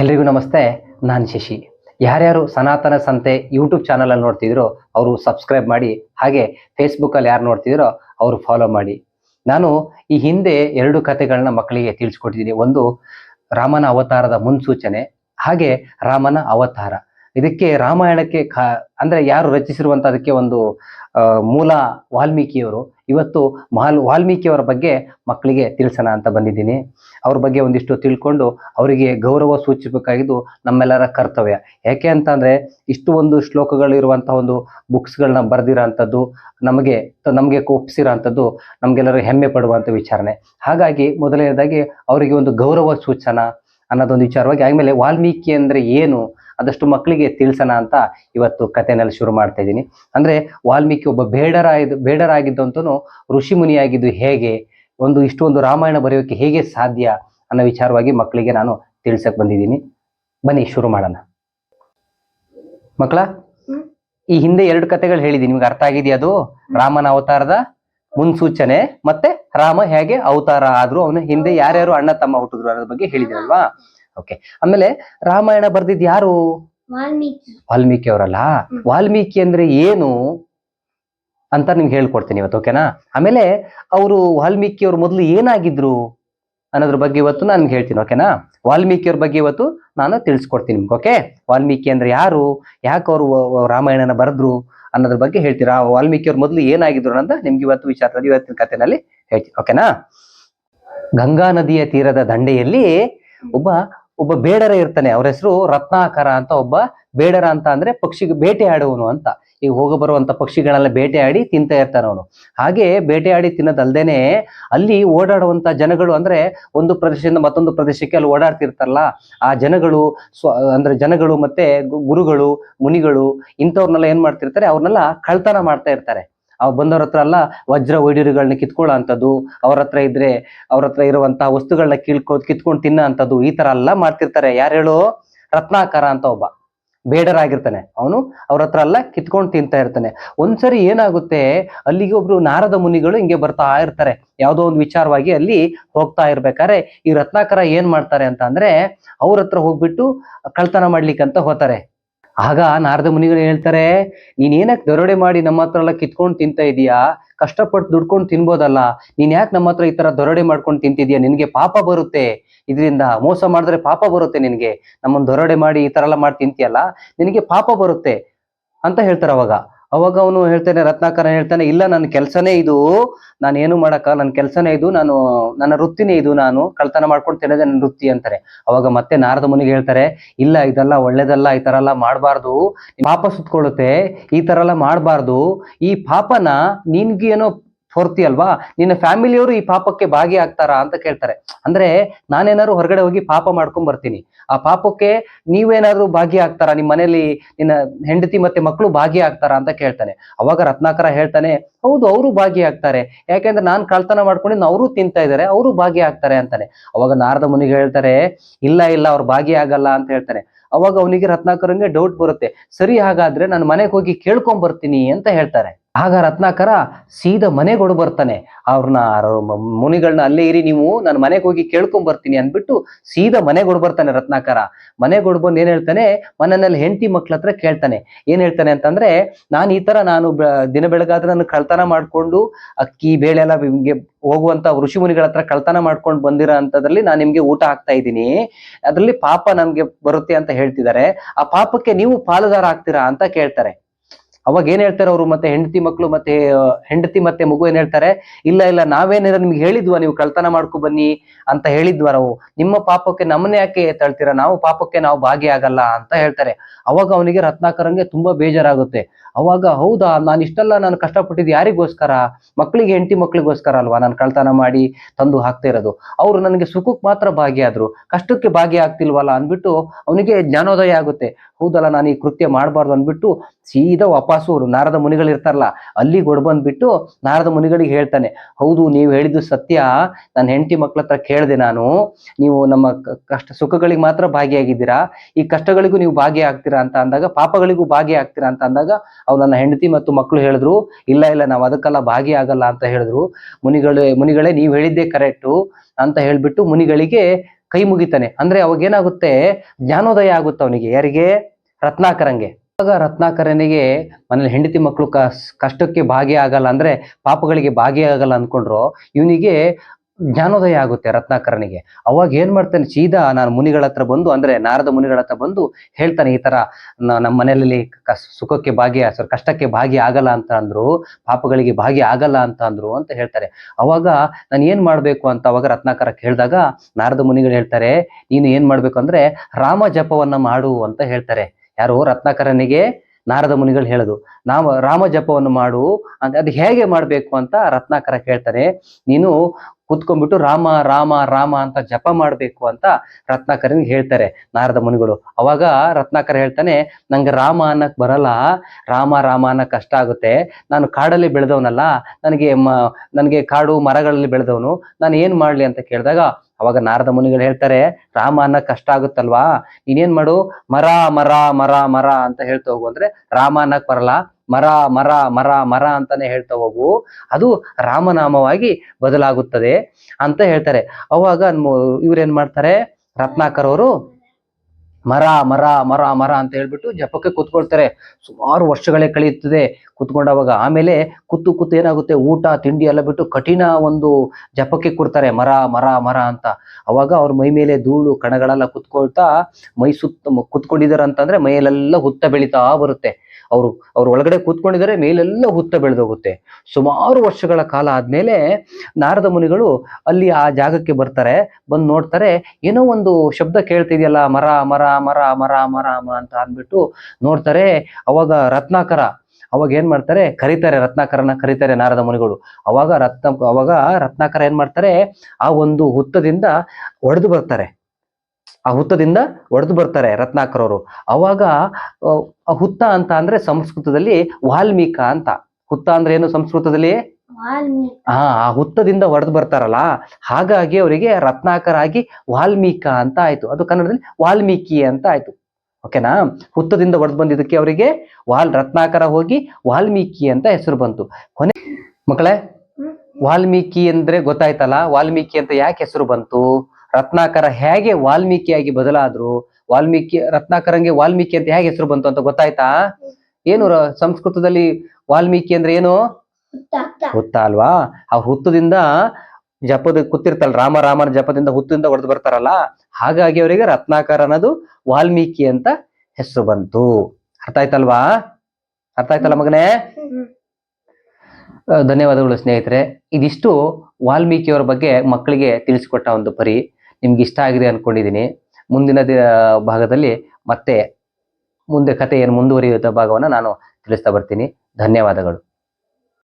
ಎಲ್ರಿಗೂ ನಮಸ್ತೆ, ನಾನು ಶಶಿ. ಯಾರ್ಯಾರು ಸನಾತನ ಸಂತೆ ಯೂಟ್ಯೂಬ್ ಚಾನಲಲ್ಲಿ ನೋಡ್ತಿದ್ರೋ ಅವರು ಸಬ್ಸ್ಕ್ರೈಬ್ ಮಾಡಿ, ಹಾಗೆ ಫೇಸ್ಬುಕ್ಕಲ್ಲಿ ಯಾರು ನೋಡ್ತಿದ್ರೋ ಅವರು ಫಾಲೋ ಮಾಡಿ. ನಾನು ಈ ಹಿಂದೆ ಎರಡು ಕಥೆಗಳನ್ನ ಮಕ್ಕಳಿಗೆ ತಿಳಿಸ್ಕೊಟ್ಟಿದ್ದೀನಿ. ಒಂದು ರಾಮನ ಅವತಾರದ ಮುನ್ಸೂಚನೆ, ಹಾಗೆ ರಾಮನ ಅವತಾರ. ಇದಕ್ಕೆ ರಾಮಾಯಣಕ್ಕೆ ಖ ಅಂದ್ರೆ ಯಾರು ರಚಿಸಿರುವಂತ ಅದಕ್ಕೆ ಒಂದು ಮೂಲ ವಾಲ್ಮೀಕಿಯವರು ಇವತ್ತು ಮಹಾಲ್, ವಾಲ್ಮೀಕಿಯವರ ಬಗ್ಗೆ ಮಕ್ಕಳಿಗೆ ತಿಳಿಸೋಣ ಅಂತ ಬಂದಿದ್ದೀನಿ. ಅವ್ರ ಬಗ್ಗೆ ಒಂದಿಷ್ಟು ತಿಳ್ಕೊಂಡು ಅವರಿಗೆ ಗೌರವ ಸೂಚಿಸಬೇಕಾಗಿದ್ದು ನಮ್ಮೆಲ್ಲರ ಕರ್ತವ್ಯ. ಯಾಕೆ ಅಂತಂದರೆ ಇಷ್ಟು ಒಂದು ಶ್ಲೋಕಗಳು ಇರುವಂತಹ ಒಂದು ಬುಕ್ಸ್ಗಳನ್ನ ಬರೆದಿರೋಂಥದ್ದು ನಮಗೆ ನಮಗೆ ಒಪ್ಸಿರೋ ಅಂಥದ್ದು ನಮಗೆಲ್ಲರೂ ಹೆಮ್ಮೆ ಪಡುವಂಥ ವಿಚಾರಣೆ. ಹಾಗಾಗಿ ಮೊದಲನೇದಾಗಿ ಅವರಿಗೆ ಒಂದು ಗೌರವ ಸೂಚನಾ ಅನ್ನೋದೊಂದು ವಿಚಾರವಾಗಿ ಆಮೇಲೆ ವಾಲ್ಮೀಕಿ ಅಂದರೆ ಏನು ಅದಷ್ಟು ಮಕ್ಕಳಿಗೆ ತಿಳಿಸೋಣ ಅಂತ ಇವತ್ತು ಕಥೆನಲ್ಲಿ ಶುರು ಮಾಡ್ತಾ ಇದ್ದೀನಿ. ಅಂದ್ರೆ ವಾಲ್ಮೀಕಿ ಒಬ್ಬ ಬೇಡರ ಬೇಡರಾಗಿದ್ದಂತೂ ಋಷಿ ಮುನಿಯಾಗಿದ್ದು ಹೇಗೆ ಒಂದು ಇಷ್ಟೊಂದು ರಾಮಾಯಣ ಬರೆಯೋಕೆ ಹೇಗೆ ಸಾಧ್ಯ ಅನ್ನೋ ವಿಚಾರವಾಗಿ ಮಕ್ಕಳಿಗೆ ನಾನು ತಿಳ್ಸಕ್ ಬಂದಿದ್ದೀನಿ. ಬನ್ನಿ ಶುರು ಮಾಡೋಣ. ಮಕ್ಕಳ ಈ ಹಿಂದೆ ಎರಡು ಕಥೆಗಳು ಹೇಳಿದ್ದೀನಿ. ನಿಮ್ಗೆ ಅರ್ಥ ಆಗಿದೆಯಾ ಅದು? ರಾಮನ ಅವತಾರದ ಮುನ್ಸೂಚನೆ ಮತ್ತೆ ರಾಮ ಹೇಗೆ ಅವತಾರ ಆದ್ರು ಅವನ ಹಿಂದೆ ಯಾರ್ಯಾರು ಅಣ್ಣ ತಮ್ಮ ಹುಟ್ಟಿದ್ರು ಅನ್ನೋದ್ರ ಬಗ್ಗೆ ಹೇಳಿದಿರಲ್ವಾ ಓಕೆ ಆಮೇಲೆ ರಾಮಾಯಣ ಬರ್ದಿದ್ ಯಾರು? ವಾಲ್ಮೀಕಿ. ವಾಲ್ಮೀಕಿ ಅವರಲ್ಲ? ವಾಲ್ಮೀಕಿ ಅಂದ್ರೆ ಏನು ಅಂತ ನಿಮ್ಗೆ ಹೇಳ್ಕೊಡ್ತೀನಿ ಇವತ್ತು ಓಕೆನಾ ಆಮೇಲೆ ಅವರು ವಾಲ್ಮೀಕಿ ಅವ್ರು ಮೊದಲು ಏನಾಗಿದ್ರು ಅನ್ನೋದ್ರ ಬಗ್ಗೆ ಇವತ್ತು ನಾನು ನಿಮ್ಗೆ ಹೇಳ್ತೀನಿ ಓಕೆನಾ ವಾಲ್ಮೀಕಿ ಅವ್ರ ಬಗ್ಗೆ ಇವತ್ತು ನಾನು ತಿಳಿಸ್ಕೊಡ್ತೀನಿ ನಿಮ್ಗೆ ಓಕೆ ವಾಲ್ಮೀಕಿ ಅಂದ್ರೆ ಯಾರು? ಯಾಕೆ ಅವರು ರಾಮಾಯಣನ ಬರೆದ್ರು ಅನ್ನೋದ್ರ ಬಗ್ಗೆ ಹೇಳ್ತೀರಾ? ವಾಲ್ಮೀಕಿ ಅವ್ರು ಮೊದಲು ಏನಾಗಿದ್ರು ಅಂತ ನಿಮ್ಗೆ ಇವತ್ತು ವಿಚಾರ ಇವತ್ತಿನ ಕಥೆನಲ್ಲಿ ಹೇಳ್ತೀನಿ ಓಕೆನಾ ಗಂಗಾ ನದಿಯ ತೀರದ ದಂಡೆಯಲ್ಲಿ ಒಬ್ಬ ಒಬ್ಬ ಬೇಡರ ಇರ್ತಾನೆ. ಅವ್ರ ಹೆಸರು ರತ್ನಾಕರ ಅಂತ ಒಬ್ಬ ಬೇಡರ ಅಂತ ಅಂದ್ರೆ ಬೇಟೆ ಬೇಟೆಯಾಡುವನು ಅಂತ. ಈಗ ಹೋಗ ಬರುವಂತ ಪಕ್ಷಿಗಳನ್ನ ಬೇಟೆ ಆಡಿ ತಿಂತ ಇರ್ತಾನೆ ಅವನು. ಹಾಗೆ ಬೇಟೆಯಾಡಿ ತಿನ್ನೋದಲ್ದೇನೆ ಅಲ್ಲಿ ಓಡಾಡುವಂತ ಜನಗಳು ಅಂದ್ರೆ ಒಂದು ಪ್ರದೇಶದಿಂದ ಮತ್ತೊಂದು ಪ್ರದೇಶಕ್ಕೆ ಅಲ್ಲಿ ಓಡಾಡ್ತಿರ್ತಾರಲ್ಲ. ಆ ಜನಗಳು ಸ್ವ, ಅಂದ್ರೆ ಜನಗಳು ಮತ್ತೆ ಗುರುಗಳು, ಮುನಿಗಳು ಇಂಥವ್ರನ್ನೆಲ್ಲ ಏನ್ ಮಾಡ್ತಿರ್ತಾರೆ? ಅವ್ರನ್ನೆಲ್ಲ ಕಳ್ತನ ಮಾಡ್ತಾ ಇರ್ತಾರೆ. ಅವ್ ಬಂದವ್ರ ಹತ್ರ ಎಲ್ಲ ವಜ್ರ ವೈಡೂರ್ಯಗಳನ್ನ ಕಿತ್ಕೊಳ್ಳೋ ಅಂಥದ್ದು ಅವ್ರ ಹತ್ರ ಇದ್ರೆ ಅವ್ರ ಹತ್ರ ಇರುವಂತಹ ವಸ್ತುಗಳನ್ನ ಕೀಳ್ಕೋ, ಕಿತ್ಕೊಂಡು ತಿನ್ನೋ ಅಂಥದ್ದು ಈ ತರ ಎಲ್ಲ ಮಾಡ್ತಿರ್ತಾರೆ. ಯಾರು ಹೇಳು? ರತ್ನಾಕರ ಅಂತ ಒಬ್ಬ. ಬೇಡರಾಗಿರ್ತಾನೆ. ಅವನು ಅವ್ರ ಹತ್ರ ಎಲ್ಲ ಕಿತ್ಕೊಂಡು ತಿಂತಾ ಇರ್ತಾನೆ. ಒಂದ್ಸರಿ ಏನಾಗುತ್ತೆ, ಅಲ್ಲಿಗೆ ಒಬ್ರು ನಾರದ ಮುನಿಗಳು ಹಿಂಗೆ ಬರ್ತಾ ಇರ್ತಾರೆ. ಯಾವುದೋ ಒಂದು ವಿಚಾರವಾಗಿ ಅಲ್ಲಿ ಹೋಗ್ತಾ ಇರ್ಬೇಕಾದ್ರೆ, ಈ ರತ್ನಾಕರ ಏನ್ ಮಾಡ್ತಾರೆ ಅಂತ ಅಂದ್ರೆ, ಅವ್ರ ಹತ್ರ ಹೋಗ್ಬಿಟ್ಟು ಕಳ್ತನ ಅಂತ ಹೋಗ್ತಾರೆ ಆಗ ನಾರದ ಮುನಿಗಳು ಹೇಳ್ತಾರೆ ನೀನ್ ಏನಕ್ಕೆ ದರೋಡೆ ಮಾಡಿ ನಮ್ಮ ಹತ್ರ ಎಲ್ಲ ಕಿತ್ಕೊಂಡು ತಿಂತ ಇದೀಯಾ? ಕಷ್ಟಪಟ್ಟು ದುಡ್ಕೊಂಡು ತಿನ್ಬೋದಲ್ಲ ನೀನ್ ಯಾಕೆ ನಮ್ಮ ಹತ್ರ ಈ ತರ ದರೋಡೆ ಮಾಡ್ಕೊಂಡು ತಿಂತಿದ್ಯಾ? ನಿನ್ಗೆ ಪಾಪ ಬರುತ್ತೆ. ಇದರಿಂದ ಮೋಸ ಮಾಡಿದ್ರೆ ಪಾಪ ಬರುತ್ತೆ ನಿನ್ಗೆ. ನಮ್ಮನ್ ದರೋಡೆ ಮಾಡಿ ಈ ತರ ಎಲ್ಲ ಮಾಡಿ ತಿಂತೀಯಲ್ಲ, ನಿನಗೆ ಪಾಪ ಬರುತ್ತೆ ಅಂತ ಹೇಳ್ತಾರೆ ಅವಾಗ. ಅವಾಗ ಅವನು ಹೇಳ್ತಾನೆ ರತ್ನಾಕರ ಹೇಳ್ತಾನೆ, ಇಲ್ಲ ನನ್ನ ಕೆಲಸನೇ ಇದು, ನಾನು ಏನು ಮಾಡಕ್ಕ ನನ್ನ ಕೆಲಸನೇ ಇದು, ನಾನು, ನನ್ನ ವೃತ್ತಿನೇ ಇದು, ನಾನು ಕಳ್ತನ ಮಾಡ್ಕೊಂಡು ತಿನ್ನೋದೇ ನನ್ನ ವೃತ್ತಿ ಅಂತಾರೆ. ಅವಾಗ ಮತ್ತೆ ನಾರದ ಮುನಿಗೆ ಹೇಳ್ತಾರೆ, ಇಲ್ಲ, ಇದೆಲ್ಲ ಒಳ್ಳೇದಲ್ಲ, ಈ ತರ ಎಲ್ಲ ಮಾಡಬಾರ್ದು, ಪಾಪ ಸುತ್ಕೊಳ್ಳುತ್ತೆ, ಈ ತರ ಎಲ್ಲ ಮಾಡಬಾರ್ದು, ಈ ಪಾಪನ ನಿನ್ಗೇನೋ ಹೊರ್ತಿ ಅಲ್ವಾ? ನಿನ್ನ ಫ್ಯಾಮಿಲಿಯವರು ಈ ಪಾಪಕ್ಕೆ ಭಾಗಿಯಾಗ್ತಾರಾ ಅಂತ ಕೇಳ್ತಾರೆ. ಅಂದ್ರೆ ನಾನೇನಾದ್ರು ಹೊರಗಡೆ ಹೋಗಿ ಪಾಪ ಮಾಡ್ಕೊಂಡ್ ಬರ್ತೀನಿ. ಆ ಪಾಪಕ್ಕೆ ನೀವೇನಾದ್ರೂ ಭಾಗಿಯಾಗ್ತಾರಾ ನಿಮ್ಮ ಮನೇಲಿ ನಿನ್ನ ಹೆಂಡತಿ ಮತ್ತೆ ಮಕ್ಕಳು ಭಾಗಿಯಾಗ್ತಾರಾ ಅಂತ ಕೇಳ್ತಾನೆ. ಅವಾಗ ರತ್ನಾಕರ ಹೇಳ್ತಾನೆ, ಹೌದು, ಅವರು ಭಾಗಿಯಾಗ್ತಾರೆ ಯಾಕೆಂದ್ರೆ ನಾನ್ ಕಳ್ತನ ಮಾಡ್ಕೊಂಡು ಅವರು ತಿಂತಾ ಇದ್ದಾರೆ ಅವರು ಭಾಗಿಯಾಗ್ತಾರೆ ಅಂತಾನೆ. ಅವಾಗ ನಾರದ ಮುನಿಗೆ ಹೇಳ್ತಾರೆ, ಇಲ್ಲ ಇಲ್ಲ, ಅವ್ರು ಭಾಗಿಯಾಗಲ್ಲ ಅಂತ ಹೇಳ್ತಾನೆ. ಅವಾಗ ಅವನಿಗೆ ರತ್ನಾಕರಂಗೆ ಡೌಟ್ ಬರುತ್ತೆ. ಸರಿ, ಹಾಗಾದ್ರೆ ನಾನು ಮನೆಗೆ ಹೋಗಿ ಕೇಳ್ಕೊಂಡ್ ಬರ್ತೀನಿ ಅಂತ ಹೇಳ್ತಾರೆ. ಆಗ ರತ್ನಾಕರ ಸೀದಾ ಮನೆಗೆ ಹೊಡ್ ಬರ್ತಾನೆ ಅವ್ರನ್ನ ಮುನಿಗಳನ್ನ ಅಲ್ಲೇ ಇರಿ ನೀವು, ನಾನು ಮನೆಗೆ ಹೋಗಿ ಕೇಳ್ಕೊಂಡ್ ಬರ್ತೀನಿ ಅಂದ್ಬಿಟ್ಟು ಸೀದಾ ಮನೆಗೆ ಹೊಡ್ ಬರ್ತಾನೆ ರತ್ನಾಕರ. ಮನೆಗೆ ಹೊಡ್ ಬಂದು ಏನ್ ಹೇಳ್ತಾನೆ ಮನೆಯಲ್ಲಿ ಹೆಂಡತಿ ಮಕ್ಳ ಹತ್ರ ಕೇಳ್ತಾನೆ. ಏನ್ ಹೇಳ್ತಾನೆ ಅಂತಂದ್ರೆ, ನಾನು ಈ ತರ ನಾನು ದಿನ ಬೆಳಗಾದ್ರೆ ನಾನು ಕಳ್ತನ ಮಾಡ್ಕೊಂಡು, ಅಕ್ಕಿ, ಬೇಳೆ ಎಲ್ಲ ನಿಮ್ಗೆ ಹೋಗುವಂತ ಋಷಿ ಮುನಿಗಳ ಹತ್ರ ಕಳ್ತನ ಮಾಡ್ಕೊಂಡು ಬಂದಿರೋ ಅಂತದ್ರಲ್ಲಿ ನಾನು ನಿಮ್ಗೆ ಊಟ ಹಾಕ್ತಾ ಇದ್ದೀನಿ. ಅದ್ರಲ್ಲಿ ಪಾಪ ನಮ್ಗೆ ಬರುತ್ತೆ ಅಂತ ಹೇಳ್ತಿದ್ದಾರೆ ಆ ಪಾಪಕ್ಕೆ ನೀವು ಪಾಲುದಾರ ಆಗ್ತೀರಾ ಅಂತ ಕೇಳ್ತಾರೆ. ಅವಾಗ ಏನ್ ಹೇಳ್ತಾರೆ ಅವರು? ಮತ್ತೆ ಹೆಂಡತಿ ಮಕ್ಕಳು ಮತ್ತೆ ಹೆಂಡತಿ ಮತ್ತೆ ಮಗು ಏನ್ ಹೇಳ್ತಾರೆ? ಇಲ್ಲ ಇಲ್ಲ ನಾವೇನಾರ ನಿಮ್ಗೆ ಹೇಳಿದ್ವಾ? ನೀವು ಕಳ್ತನ ಮಾಡ್ಕೊ ಬನ್ನಿ ಅಂತ ಹೇಳಿದ್ವಾ ನಾವು? ನಿಮ್ಮ ಪಾಪಕ್ಕೆ ನಮ್ಮನ್ನ ಯಾಕೆ ತಳ್ತೀರಾ ನಾವು ಪಾಪಕ್ಕೆ ನಾವು ಭಾಗಿಯಾಗಲ್ಲ ಅಂತ ಹೇಳ್ತಾರೆ. ಅವಾಗ ಅವನಿಗೆ ರತ್ನಾಕರಂಗೆ ತುಂಬಾ ಬೇಜಾರಾಗುತ್ತೆ. ಅವಾಗ, ಹೌದಾ, ನಾನು ಇಷ್ಟೆಲ್ಲ ನಾನು ಕಷ್ಟಪಟ್ಟಿದ್ದು ಯಾರಿಗೋಸ್ಕರ? ಮಕ್ಕಳಿಗೆ ಹೆಂಡತಿ ಮಕ್ಕಳಿಗೋಸ್ಕರ ಅಲ್ವಾ? ನಾನು ಕಳ್ತನ ಮಾಡಿ ತಂದು ಹಾಕ್ತಾ ಇರೋದು. ಅವ್ರು ನನಗೆ ಸುಖಕ್ಕೆ ಮಾತ್ರ ಭಾಗಿಯಾದ್ರು ಕಷ್ಟಕ್ಕೆ ಭಾಗಿಯಾಗ್ತಿಲ್ವಲ್ಲ ಅಂದ್ಬಿಟ್ಟು ಅವನಿಗೆ ಜ್ಞಾನೋದಯ ಆಗುತ್ತೆ. ಹೌದಲ್ಲ, ನಾನು ಈ ಕೃತ್ಯ ಮಾಡಬಾರ್ದು ಅಂದ್ಬಿಟ್ಟು ಸೀದಾ ವಾಪಸ್ಸು ಅವ್ರು ನಾರದ ಮುನಿಗಳು ಇರ್ತಾರಲ್ಲ, ಅಲ್ಲಿ ಬಂದ್ಬಿಟ್ಟು ನಾರದ ಮುನಿಗಳಿಗೆ ಹೇಳ್ತಾನೆ, ಹೌದು, ನೀವು ಹೇಳಿದ್ದು ಸತ್ಯ. ನನ್ನ ಹೆಂಡತಿ ಮಕ್ಳ ಹತ್ರ ಕೇಳಿದೆ ನಾನು. ನೀವು ನಮ್ಮ ಕಷ್ಟ, ಸುಖಗಳಿಗೆ ಮಾತ್ರ ಭಾಗಿಯಾಗಿದ್ದೀರಾ? ಈ ಕಷ್ಟಗಳಿಗೂ ನೀವು ಭಾಗಿಯಾಗ್ತೀರಾ? ಅಂತ ಅಂದಾಗ, ಪಾಪಗಳಿಗೂ ಭಾಗಿಯಾಗ್ತೀರಾ ಅಂತ ಅಂದಾಗ, ಅವ್ರು ನನ್ನ ಹೆಂಡತಿ ಮತ್ತು ಮಕ್ಕಳು ಹೇಳಿದ್ರು, ಇಲ್ಲ ಇಲ್ಲ, ನಾವು ಅದಕ್ಕೆಲ್ಲ ಭಾಗಿಯಾಗಲ್ಲ ಅಂತ ಹೇಳಿದ್ರು. ಮುನಿಗಳೇ ಮುನಿಗಳೇ, ನೀವು ಹೇಳಿದ್ದೇ ಕರೆಕ್ಟು ಅಂತ ಹೇಳ್ಬಿಟ್ಟು ಮುನಿಗಳಿಗೆ ಕೈ ಮುಗಿತಾನೆ. ಅಂದ್ರೆ ಅವಾಗ ಏನಾಗುತ್ತೆ? ಜ್ಞಾನೋದಯ ಆಗುತ್ತೆ ಅವನಿಗೆ. ಯಾರಿಗೆ? ರತ್ನಾಕರಂಗೆ. ಆಗ ರತ್ನಾಕರನಿಗೆ ಮನೇಲಿ ಹೆಂಡತಿ ಮಕ್ಕಳು ಕಷ್ಟಕ್ಕೆ ಭಾಗಿಯಾಗಲ್ಲ ಅಂದ್ರೆ ಪಾಪಗಳಿಗೆ ಭಾಗಿಯಾಗಲ್ಲ ಅನ್ಕೊಂಡ್ರು, ಇವನಿಗೆ ಜ್ಞಾನೋದಯ ಆಗುತ್ತೆ ರತ್ನಾಕರನಿಗೆ. ಅವಾಗ ಏನ್ ಮಾಡ್ತಾನೆ? ಸೀದಾ ನಾನು ಮುನಿಗಳ ಹತ್ರ ಬಂದು, ಅಂದ್ರೆ ನಾರದ ಮುನಿಗಳ ಹತ್ರ ಬಂದು ಹೇಳ್ತಾನೆ, ಈ ತರ ನಮ್ಮ ಮನೆಯಲ್ಲಿ ಸುಖಕ್ಕೆ ಭಾಗಿ ಸರ್ ಕಷ್ಟಕ್ಕೆ ಭಾಗಿ ಆಗಲ್ಲ ಅಂತ ಅಂದ್ರು, ಪಾಪಗಳಿಗೆ ಭಾಗಿ ಆಗಲ್ಲ ಅಂತ ಅಂದ್ರು ಅಂತ ಹೇಳ್ತಾರೆ. ಅವಾಗ ನಾನು ಏನ್ ಮಾಡ್ಬೇಕು ಅಂತ ಅವಾಗ ರತ್ನಾಕರ ಕೇಳಿದಾಗ ನಾರದ ಮುನಿಗಳು ಹೇಳ್ತಾರೆ, ನೀನು ಏನ್ ಮಾಡ್ಬೇಕು ಅಂದ್ರೆ ರಾಮ ಜಪವನ್ನ ಮಾಡು ಅಂತ ಹೇಳ್ತಾರೆ. ಯಾರು? ರತ್ನಾಕರನಿಗೆ ನಾರದ ಮುನಿಗಳು ಹೇಳೋದು. ನಾವು ರಾಮ ಜಪವನ್ನು ಮಾಡು ಅಂತ ಅದು ಹೇಗೆ ಮಾಡಬೇಕು ಅಂತ ರತ್ನಾಕರ ಹೇಳ್ತಾರೆ. ನೀನು ಕೂತ್ಕೊಂಡ್ಬಿಟ್ಟು ರಾಮ ರಾಮ ರಾಮ ಅಂತ ಜಪ ಮಾಡಬೇಕು ಅಂತ ರತ್ನಾಕರನಿಗೆ ಹೇಳ್ತಾರೆ ನಾರದ ಮುನಿಗಳು. ಅವಾಗ ರತ್ನಾಕರ ಹೇಳ್ತಾನೆ, ನಂಗೆ ರಾಮ ಅನ್ನಕ್ಕೆ ಬರಲ್ಲ. ರಾಮ ರಾಮ ಅನ್ನಕ್ ಕಷ್ಟ ಆಗುತ್ತೆ. ನಾನು ಕಾಡಲ್ಲಿ ಬೆಳೆದವನಲ್ಲ, ನನಗೆ ನನಗೆ ಕಾಡು ಮರಗಳಲ್ಲಿ ಬೆಳೆದವನು. ನಾನು ಏನು ಮಾಡಲಿ ಅಂತ ಕೇಳಿದಾಗ ಅವಾಗ ನಾರದ ಮುನಿಗಳು ಹೇಳ್ತಾರೆ ರಾಮ ಅನ್ನಕ್ ಕಷ್ಟ ಆಗುತ್ತಲ್ವಾ? ನೀನೇನ್ ಮಾಡು? ಮರ ಮರ ಮರ ಮರ ಅಂತ ಹೇಳ್ತಾ ಹೋಗು. ಅಂದ್ರೆ ರಾಮ ಅನ್ನಕ್ ಬರಲ್ಲ ಮರ ಮರ ಮರ ಮರ ಅಂತಾನೆ ಹೇಳ್ತಾ ಹೋಗು. ಅದು ರಾಮನಾಮವಾಗಿ ಬದಲಾಗುತ್ತದೆ ಅಂತ ಹೇಳ್ತಾರೆ. ಅವಾಗ ಇವ್ರೇನ್ ಮಾಡ್ತಾರೆ? ರತ್ನಾಕರ್ ಅವರು ಮರ ಮರ ಮರ ಮರ ಅಂತ ಹೇಳ್ಬಿಟ್ಟು ಜಪಕ್ಕೆ ಕೂತ್ಕೊಳ್ತಾರೆ. ಸುಮಾರು ವರ್ಷಗಳೇ ಕಳೆಯುತ್ತದೆ ಕುತ್ಕೊಂಡವಾಗ. ಆಮೇಲೆ ಕುತ್ತು ಕುತ್ತು ಏನಾಗುತ್ತೆ? ಊಟ, ತಿಂಡಿ ಎಲ್ಲ ಬಿಟ್ಟು ಕಠಿಣ ಒಂದು ಜಪಕ್ಕೆ ಕೂರ್ತಾರೆ. ಮರ ಮರ ಮರ ಅಂತ. ಅವಾಗ ಅವ್ರ ಮೈ ಮೇಲೆ ಧೂಳು, ಕಣಗಳೆಲ್ಲ ಕುತ್ಕೊಳ್ತಾ ಮೈ ಸುತ್ತ ಕುತ್ಕೊಂಡಿದಾರೆ ಅಂತಂದ್ರೆ ಮೈಯಲ್ಲೆಲ್ಲ ಹುತ್ತ ಬೆಳೀತಾ ಬರುತ್ತೆ. ಅವರು, ಅವ್ರ ಒಳಗಡೆ ಕೂತ್ಕೊಂಡಿದ್ದಾರೆ, ಮೇಲೆಲ್ಲ ಹುತ್ತ ಬೆಳೆದೋಗುತ್ತೆ. ಸುಮಾರು ವರ್ಷಗಳ ಕಾಲ ಆದ್ಮೇಲೆ ನಾರದ ಮುನಿಗಳು ಅಲ್ಲಿ ಆ ಜಾಗಕ್ಕೆ ಬರ್ತಾರೆ, ಬಂದು ನೋಡ್ತಾರೆ, ಏನೋ ಒಂದು ಶಬ್ದ ಕೇಳ್ತಿದೆಯಲ್ಲ, ಮರ ಮರ ಮರ ಮರ ಮರ ಮ ಅಂತ ಅಂದ್ಬಿಟ್ಟು ನೋಡ್ತಾರೆ, ಅವಾಗ ರತ್ನಾಕರ, ಅವಾಗ ಏನ್ ಮಾಡ್ತಾರೆ, ಕರೀತಾರೆ, ರತ್ನಾಕರನ ಕರೀತಾರೆ ನಾರದ ಮುನಿಗಳು. ಅವಾಗ ರತ್ನ, ಅವಾಗ ರತ್ನಾಕರ ಏನ್ ಮಾಡ್ತಾರೆ, ಆ ಒಂದು ಹುತ್ತದಿಂದ ಒಡೆದು ಬರ್ತಾರೆ. ಆ ಹುತ್ತದಿಂದ ಒಡೆದು ಬರ್ತಾರೆ ರತ್ನಾಕರವರು. ಅವಾಗ ಹುತ್ತ ಅಂತ ಅಂದ್ರೆ ಸಂಸ್ಕೃತದಲ್ಲಿ ವಾಲ್ಮೀಕ ಅಂತ. ಹುತ್ತ ಅಂದ್ರೆ ಏನು ಸಂಸ್ಕೃತದಲ್ಲಿ? ಹಾ ಆ ಆ ಹುತ್ತದಿಂದ ಹೊಡೆದು ಬರ್ತಾರಲ್ಲ ಹಾಗಾಗಿ ಅವರಿಗೆ ರತ್ನಾಕರ ಆಗಿ ವಾಲ್ಮೀಕ ಅಂತ ಆಯ್ತು. ಅದು ಕನ್ನಡದಲ್ಲಿ ವಾಲ್ಮೀಕಿ ಅಂತ ಆಯ್ತು. ಓಕೆನಾ ಹುತ್ತದಿಂದ ಹೊಡೆದು ಬಂದಿದ್ದಕ್ಕೆ ಅವರಿಗೆ ವಾಲ್ ರತ್ನಾಕರ ಹೋಗಿ ವಾಲ್ಮೀಕಿ ಅಂತ ಹೆಸರು ಬಂತು. ಕೊನೆ ಮಕ್ಕಳೇ ವಾಲ್ಮೀಕಿ ಅಂದ್ರೆ ಗೊತ್ತಾಯ್ತಲ್ಲ ವಾಲ್ಮೀಕಿ ಅಂತ ಯಾಕೆ ಹೆಸರು ಬಂತು? ರತ್ನಾಕರ ಹೇಗೆ ವಾಲ್ಮೀಕಿಯಾಗಿ ಬದಲಾದ್ರು? ವಾಲ್ಮೀಕಿ ರತ್ನಾಕರಂಗೆ ವಾಲ್ಮೀಕಿ ಅಂತ ಹೇಗೆ ಹೆಸರು ಬಂತು ಅಂತ ಗೊತ್ತಾಯ್ತಾ? ಏನು ಸಂಸ್ಕೃತದಲ್ಲಿ ವಾಲ್ಮೀಕಿ ಅಂದ್ರೆ ಏನು? ಹುತ್ತ ಅಲ್ವಾ ಆ ಹುತ್ತದಿಂದ ಜಪದ ಕೂತಿರ್ತಾಳ ರಾಮ ರಾಮನ ಜಪದಿಂದ ಹುತ್ತದಿಂದ ಹೊಡೆದು ಬರ್ತಾರಲ್ಲ ಹಾಗಾಗಿ ಅವರಿಗೆ ರತ್ನಾಕರ ಅನ್ನೋದು ವಾಲ್ಮೀಕಿ ಅಂತ ಹೆಸರು ಬಂತು. ಅರ್ಥ ಆಯ್ತಲ್ವಾ? ಅರ್ಥ ಆಯ್ತಲ್ಲ ಮಗನೇ? ಧನ್ಯವಾದಗಳು ಸ್ನೇಹಿತರೆ. ಇದಿಷ್ಟು ವಾಲ್ಮೀಕಿಯವರ ಬಗ್ಗೆ ಮಕ್ಕಳಿಗೆ ತಿಳಿಸಿಕೊಟ್ಟ ಒಂದು ಪರಿ. ನಿಮ್ಗೆ ಇಷ್ಟ ಆಗಿದೆ ಅಂದ್ಕೊಂಡಿದ್ದೀನಿ ಮುಂದಿನ ಭಾಗದಲ್ಲಿ ಮತ್ತೆ ಮುಂದೆ ಕಥೆ ಏನು ಮುಂದುವರಿಯುತ್ತ ಭಾಗವನ್ನು ನಾನು ತಿಳಿಸ್ತಾ ಬರ್ತೀನಿ. ಧನ್ಯವಾದಗಳು.